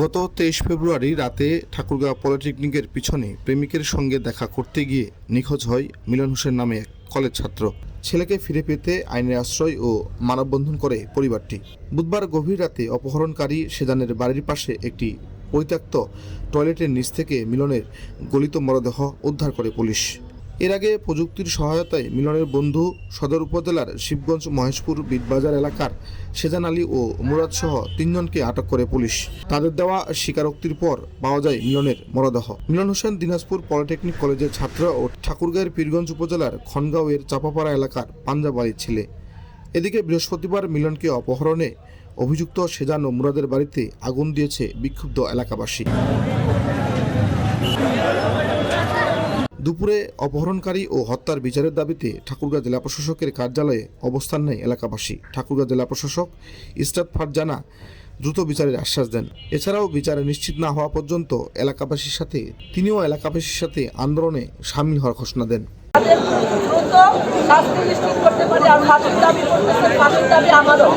গত তেইশ ফেব্রুয়ারি রাতে ঠাকুরগাঁও পলিটেকনিকের পিছনে প্রেমিকের সঙ্গে দেখা করতে গিয়ে নিখোঁজ হয় মিলন হোসেন নামে এক কলেজ ছাত্র। ছেলেকে ফিরে পেতে আইনের আশ্রয় ও মানববন্ধন করে পরিবারটি। বুধবার গভীর রাতে অপহরণকারী সেজানের বাড়ির পাশে একটি পরিত্যক্ত টয়লেটের নিচ থেকে মিলনের গলিত মরদেহ উদ্ধার করে পুলিশ। এর আগে প্রযুক্তির সহায়তায় মিলনের বন্ধু সদর উপজেলার শিবগঞ্জ মহেশপুর বিটবাজার এলাকার সেজান আলী ও মুরাদ সহ তিনজনকে আটক করে পুলিশ। তাদের দেওয়া স্বীকারোক্তির পর পাওয়া যায় মিলনের মরদেহ। মিলন হোসেন দিনাজপুর পলিটেকনিক কলেজের ছাত্র ও ঠাকুরগাঁয়ের পীরগঞ্জ উপজেলার খনগাঁওয়ের চাপাপাড়া এলাকার পাঞ্জাবাড়ির ছেলে। এদিকে বৃহস্পতিবার মিলনকে অপহরণে অভিযুক্ত সেজান ও মুরাদের বাড়িতে আগুন দিয়েছে বিক্ষুব্ধ এলাকাবাসী। দুপুরে অপহরণকারী ও হত্যার বিচারের দাবিতে ঠাকুরগাঁ জেলা প্রশাসকের কার্যালয়ে অবস্থান নেয় এলাকাবাসী। ঠাকুরগাঁ জেলা প্রশাসক ইস্তাদ ফারজানা দ্রুত বিচারের আশ্বাস দেন। এছাড়াও বিচারে নিশ্চিত না হওয়া পর্যন্ত এলাকাবাসীর সাথে, তিনিও এলাকাবাসীর সাথে আন্দোলনে সামিল হওয়ার ঘোষণা দেন। করতে পারে আর দাবি দাবি আমারও।